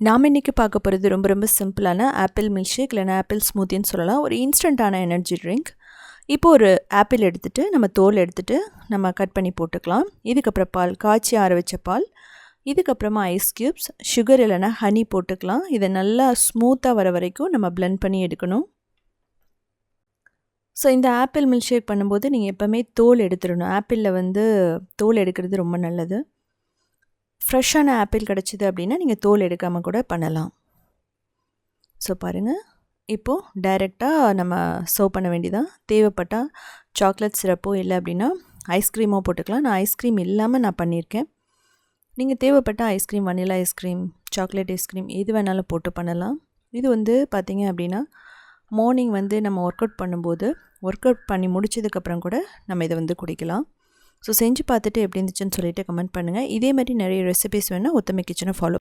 நாம் இன்றைக்கி பார்க்க போகிறது ரொம்ப ரொம்ப சிம்பிளான ஆப்பிள் மில்க் ஷேக் இல்லைனா ஆப்பிள் ஸ்மூத்தின்னு சொல்லலாம். ஒரு இன்ஸ்டண்ட்டான எனர்ஜி ட்ரிங்க் இப்போ ஒரு ஆப்பிள் எடுத்துகிட்டு நம்ம தோல் எடுத்துகிட்டு நம்ம கட் பண்ணி போட்டுக்கலாம். இதுக்கப்புறம் பால் காய்ச்சி ஆற வச்ச பால். இதுக்கப்புறமா ஐஸ் க்யூப்ஸ் சுகர் இல்லைனா ஹனி போட்டுக்கலாம். இதை நல்லா ஸ்மூத்தாக வர வரைக்கும் நம்ம பிளெண்ட் பண்ணி எடுக்கணும். ஸோ இந்த ஆப்பிள் மில்க் ஷேக் பண்ணும்போது நீங்கள் எப்போவுமே தோல் எடுத்துடணும். ஆப்பிளில் வந்து தோல் எடுக்கிறது ரொம்ப நல்லது. ஃப்ரெஷ்ஷான ஆப்பிள் கிடச்சிது அப்படின்னா நீங்கள் தோல் எடுக்காமல் கூட பண்ணலாம். ஸோ பாருங்கள் இப்போது டைரெக்டாக நம்ம சர்வ் பண்ண வேண்டியதான் தேவைப்பட்டால் சாக்லேட் சிரப்போ இல்லை அப்படின்னா ஐஸ்கிரீமோ போட்டுக்கலாம். நான் ஐஸ்கிரீம் இல்லாமல் நான் பண்ணியிருக்கேன். நீங்கள் தேவைப்பட்ட ice cream vanilla ice cream chocolate ice cream எது வேணாலும் போட்டு பண்ணலாம். இது வந்து பார்த்திங்க அப்படின்னா மார்னிங் வந்து நம்ம ஒர்க் அவுட் பண்ணும்போது ஒர்க் அவுட் பண்ணி முடிச்சதுக்கப்புறம் கூட நம்ம இதை வந்து குடிக்கலாம். ஸோ செஞ்சு பார்த்துட்டு எப்படி இருந்துச்சுன்னு சொல்லிட்டு கமெண்ட் பண்ணுங்கள் இதே மாதிரி நிறைய ரெசிபிஸ் வேணால் ஒத்தமை கிச்சனை ஃபாலோ